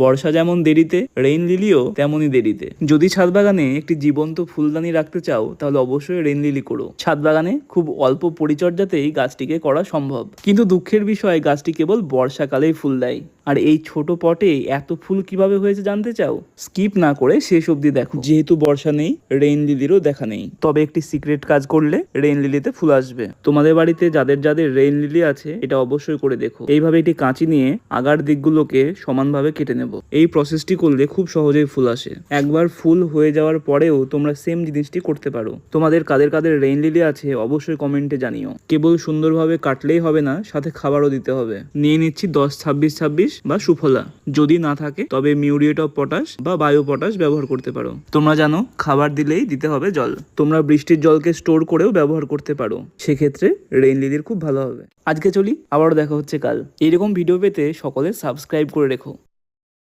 বর্ষা যেমন দেরিতে রেইন লিলিও তেমনই দেরিতে। যদি ছাদ বাগানে একটি জীবন্ত ফুলদানি রাখতে চাও, তাহলে অবশ্যই রেইন লিলি করো। ছাদ বাগানে খুব অল্প পরিচর্যাতেই গাছটিকে করা সম্ভব। কিন্তু দুঃখের বিষয়, গাছটি কেবল বর্ষাকালেই ফুল দেয়। আর এই ছোট পটে এত ফুল কীভাবে হয়েছে জানতে চাও? স্কিপ না করে শেষ অবধি দেখো। যেহেতু বর্ষা নেই রেইন লিলিরও দেখা নেই। তবে একটি সিক্রেট কাজ করলে রেইন লিলিতে ফুল আসবে। তোমাদের বাড়িতে যাদের যাদের রেইন লিলি আছে, এটা অবশ্যই করে দেখো। এইভাবে একটি কাঁচি নিয়ে আগার দিকগুলোকে সমানভাবে কেটে নেব। এই প্রসেসটি করলে খুব সহজেই ফুল আসে। একবার ফুল হয়ে যাওয়ার পরেও তোমরা সেম জিনিসটি করতে পারো। তোমাদের কাদের কাদের রেইন লিলি আছে অবশ্যই কমেন্টে জানিও। কেবল সুন্দরভাবে কাটলেই হবে না, সাথে খাবারও দিতে হবে। নিয়ে নিচ্ছি দশ, ছাব্বিশ ছাব্বিশ বা সুফলা। যদি না থাকে, তবে মিউরিয়েট অফ পটাশ বা বায়ো পটাশ ব্যবহার করতে পারো। তোমরা জানো, খাবার দিলেই দিতে হবে জল। তোমরা বৃষ্টির জলকে স্টোর করেও ব্যবহার করতে পারো। সেক্ষেত্রে রেইন লিলির খুব ভালো হবে। আজকে চলি, আবারও দেখা হচ্ছে কাল। এরকম ভিডিও পেতে সকলে সাবস্ক্রাইব করে রেখো।